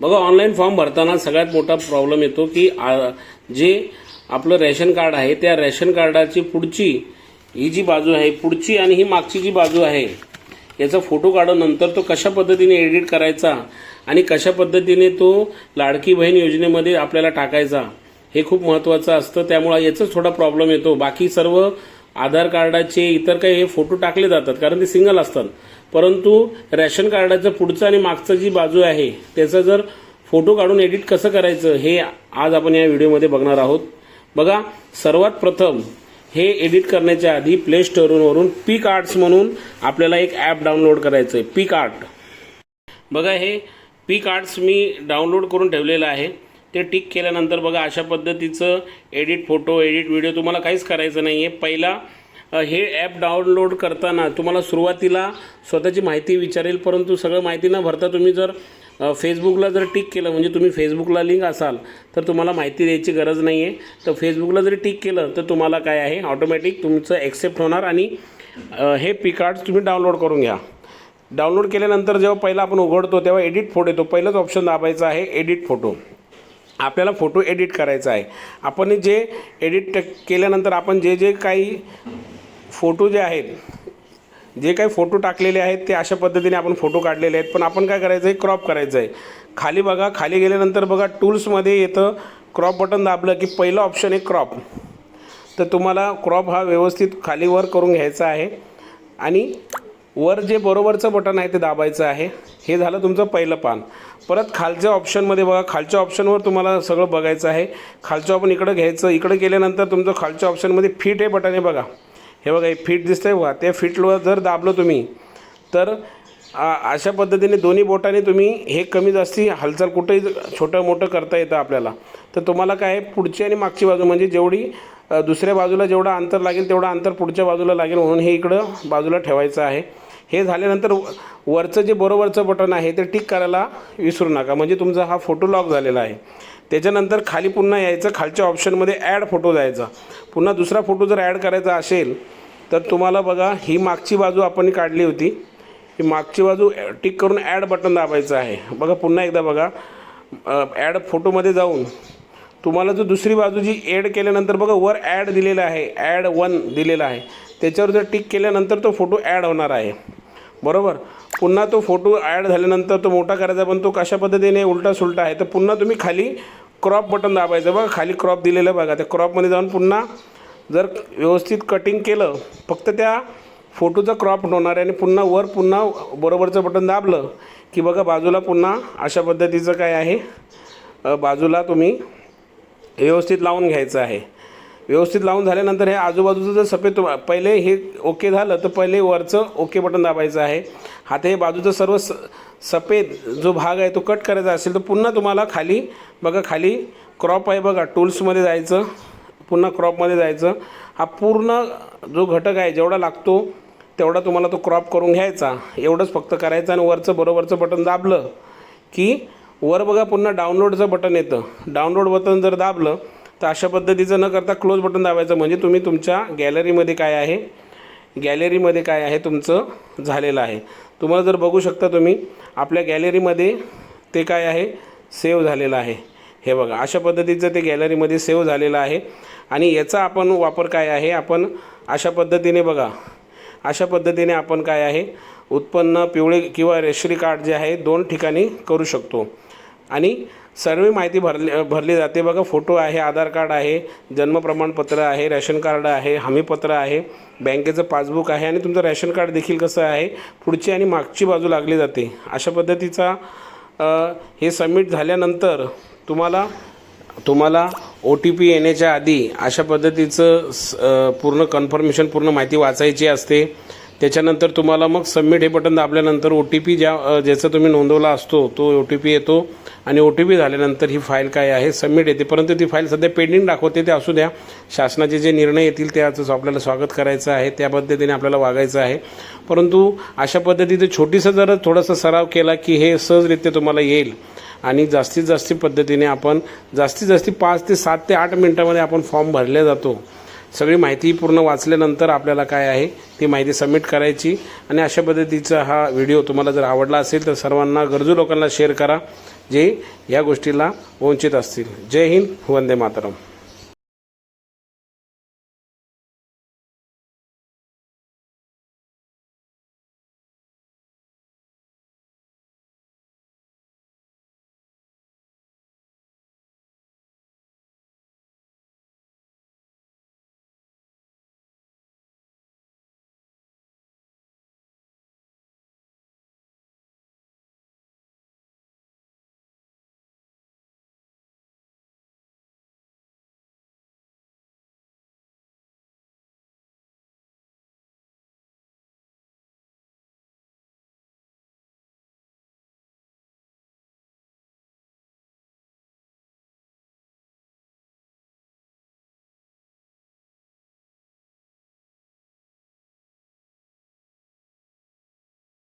बघा online form भरताना सगळ्यात मोठा प्रॉब्लेम येतो की जे आपलं रेशन कार्ड आहे त्या रेशन कार्डाची पुढची ही जी बाजू आहे पुढची आणि ही मागची जी बाजू आहे याचा फोटो काढून नंतर तो कशा पद्धतीने एडिट करायचा आणि कशा पद्धतीने तो लाडकी बहीण योजनेमध्ये आपल्याला टाकायचा हे खूप महत्त्वाचं असतं. त्यामुळे याचाच थोडा प्रॉब्लेम येतो. बाकी सर्व आधार कार्डाचे इतर काही हे फोटो टाकले जातात कारण ते सिंगल असतात. परंतु रॅशन कार्डाचं पुढचं आणि मागचं जी बाजू आहे त्याचं जर फोटो काढून एडिट कसं करायचं हे आज आपण या व्हिडिओमध्ये बघणार आहोत. बघा सर्वात प्रथम हे एडिट करण्याच्या आधी प्ले स्टोरवरून पिक आर्ट्स म्हणून आपल्याला एक ॲप डाउनलोड करायचं आहे पिक आर्ट बघा हे पिक आर्ट्स मी डाउनलोड करून ठेवलेलं आहे. ते टिक केल्यानंतर बघा अशा पद्धतीचं एडिट फोटो एडिट व्हिडिओ तुम्हाला काहीच करायचं नाही आहे पहिला हे ॲप डाउनलोड करताना तुम्हाला सुरुवातीला स्वतःची माहिती विचारेल परंतु सगळं माहिती न भरता तुम्ही जर फेसबुकला जर टिक केलं म्हणजे तुम्ही फेसबुकला लिंक असाल तर तुम्हाला माहिती द्यायची गरज नाही आहे तर फेसबुकला जरी टिक केलं तर तुम्हाला काय आहे ऑटोमॅटिक तुमचं ॲक्सेप्ट होणार आणि हे पिकार्ड्स तुम्ही डाउनलोड करून घ्या. डाउनलोड केल्यानंतर जेव्हा पहिला आपण उघडतो तेव्हा एडिट फोटो येतो. पहिलंच ऑप्शन दाबायचं आहे एडिट फोटो आपल्याला फोटो एडिट करायचा आहे. आपण जे एडिट केल्यानंतर आपण जे जे काही फोटो जे आहेत जे काही फोटो टाकलेले आहेत ते अशा पद्धतीने आपण फोटो काढलेले आहेत. पण आपण काय करायचं आहे क्रॉप करायचं आहे. खाली बघा खाली गेल्यानंतर बघा टूल्समध्ये येतं क्रॉप बटन दाबलं की पहिलं ऑप्शन आहे क्रॉप. तर तुम्हाला क्रॉप हा व्यवस्थित खाली वर करून घ्यायचा आहे. आणि वर जे बरोबरचं बटन आहे ते दाबायचं आहे. हे झालं तुमचं पहिलं पान. परत खालच्या ऑप्शनमध्ये बघा खालच्या ऑप्शनवर तुम्हाला सगळं बघायचं आहे. खालचं आपण इकडं घ्यायचं. इकडं गेल्यानंतर तुमचं खालच्या ऑप्शनमध्ये फिट हे बटन आहे बघा. हे बघा हे फिट दिसतं आहे बघा. त्या फिटवर जर दाबलं तुम्ही तर अशा पद्धतीने दोन्ही बोटाने तुम्ही हे कमी जास्ती हालचाल कुठेही छोटं मोठं करता येतं आपल्याला. तर तुम्हाला काय आहे, पुढची आणि मागची बाजू म्हणजे जेवढी दुसऱ्या बाजूला जेवढं अंतर लागेल तेवढं अंतर पुढच्या बाजूला लागेल म्हणून हे इकडं बाजूला ठेवायचं आहे. हे झाल्यानंतर व- वरचं जे बरोबरचं बटन आहे ते टिक करायला विसरू नका. म्हणजे तुमचा हा फोटो लॉक झालेला आहे. त्याच्यानंतर खाली पुन्हा यायचं खालच्या ऑप्शनमध्ये ॲड फोटो जायचा. पुन्हा दुसरा फोटो जर ॲड करायचा असेल तर तुम्हाला बघा ही मागची बाजू आपण काढली होती. ही मागची बाजू टिक करून ॲड बटन दाबायचं आहे. बघा पुन्हा एकदा बघा. ॲड फोटोमध्ये जाऊन तुम्हाला जो दुसरी बाजू जी ॲड केल्यानंतर बघा वर ॲड दिलेलं आहे. ॲड वन दिलेला आहे. त्याच्यावर जर टिक केल्यानंतर तो फोटो ॲड होणार आहे. बरोबर? पुन्हा तो फोटो ॲड झाल्यानंतर तो मोठा करायचा पण तो कशा पद्धतीने उलटा सुलटा आहे तर पुन्हा तुम्ही खाली क्रॉप बटन दाबायचं बघा. खाली क्रॉप दिलेलं बघा. त्या क्रॉपमध्ये जाऊन पुन्हा जर व्यवस्थित कटिंग केलं फक्त त्या फोटोचा क्रॉप होणार आहे आणि पुन्हा वर पुन्हा बरोबरचं बटन दाबलं की बघा बाजूला पुन्हा अशा पद्धतीचं काय आहे? बाजूला तुम्ही व्यवस्थित लावून घ्यायचं आहे. व्यवस्थित लावून झाल्यानंतर हे आजूबाजूचं जर सफेद पहिले हे ओके झालं तर पहिले वरचं ओके बटन दाबायचं आहे. आता हे बाजूचं सर्व स सफेद जो भाग आहे तो कट करायचा असेल तर पुन्हा तुम्हाला खाली बघा खाली क्रॉप आहे बघा टूल्समध्ये जायचं पुन्हा क्रॉपमध्ये जायचं. हा पूर्ण जो घटक आहे जेवढा लागतो तेवढा तुम्हाला तो क्रॉप करून घ्यायचा. एवढंच फक्त करायचं आणि वरचं बरोबरचं बटन दाबलं की वर बघा पुन्हा डाउनलोडचं बटन येतं. डाउनलोड बटन जर दाबलं तर अशा पद्धतीचं न करता क्लोज बटन दाबायचं म्हणजे तुम्ही तुमच्या गॅलरीमध्ये काय आहे? गॅलरीमध्ये काय आहे तुमचं झालेलं आहे. तुम्हाला जर बघू शकता तुम्ही आपल्या गॅलरीमध्ये ते काय आहे? सेव्ह झालेलं आहे. हे बघा अशा पद्धतीचं ते गॅलरीमध्ये सेव्ह झालेलं आहे. आणि याचा आपण वापर काय आहे? आपण अशा पद्धतीने बघा अशा पद्धतीने आपण काय आहे? उत्पन्न पिवळे किंवा रेशरी कार्ड जे आहे दोन ठिकाणी करू शकतो. आणि सर्व माहिती भरली भरली जाते. बघा फोटो आहे आधार कार्ड आहे जन्म प्रमाणपत्र आहे रेशन कार्ड आहे हमीपत्र आहे बँकेचं पासबुक आहे आणि तुमचं रेशन कार्ड देखील कसं आहे पुढची आणि मागची बाजू लागली जाते. अशा पद्धतीचा हे सबमिट झाल्यानंतर तुम्हाला तुम्हाला ओ टी पी येण्याच्या आधी अशा पद्धतीचं स- पूर्ण कन्फर्मेशन पूर्ण माहिती वाचायची असते. त्याच्यानंतर तुम्हाला मग सबमिट हे बटन दाबल्यानंतर ओ टी पी ज्या ज्याचा तुम्ही नोंदवला असतो तो ओ टी पी येतो आणि ओ टी पी झाल्यानंतर ही फाईल काय आहे सबमिट येते. परंतु ती फाईल सध्या पेंडिंग दाखवते ते असू द्या. शासनाचे जे निर्णय येतील त्याचं आपल्याला स्वागत करायचं आहे. त्या पद्धतीने आपल्याला वागायचं आहे. परंतु अशा पद्धतीचं छोटीसं जर थोडासा सराव केला की हे सहजरित्या तुम्हाला येईल आणि जास्तीत जास्त पद्धतीने आपण जास्तीत जास्त पाच ते सात ते आठ मिनटामध्ये आपण फॉर्म भरला जातो. सगळी माहिती पूर्ण वाचल्यानंतर आपल्याला काय आहे ती माहिती सबमिट करायची. आणि अशा पद्धतीचा हा व्हिडिओ तुम्हाला जर आवडला असेल तर सर्वांना गरजू लोकांना शेअर करा जे या गोष्टीला वंचित असतील. जय हिंद वंदे मातरम.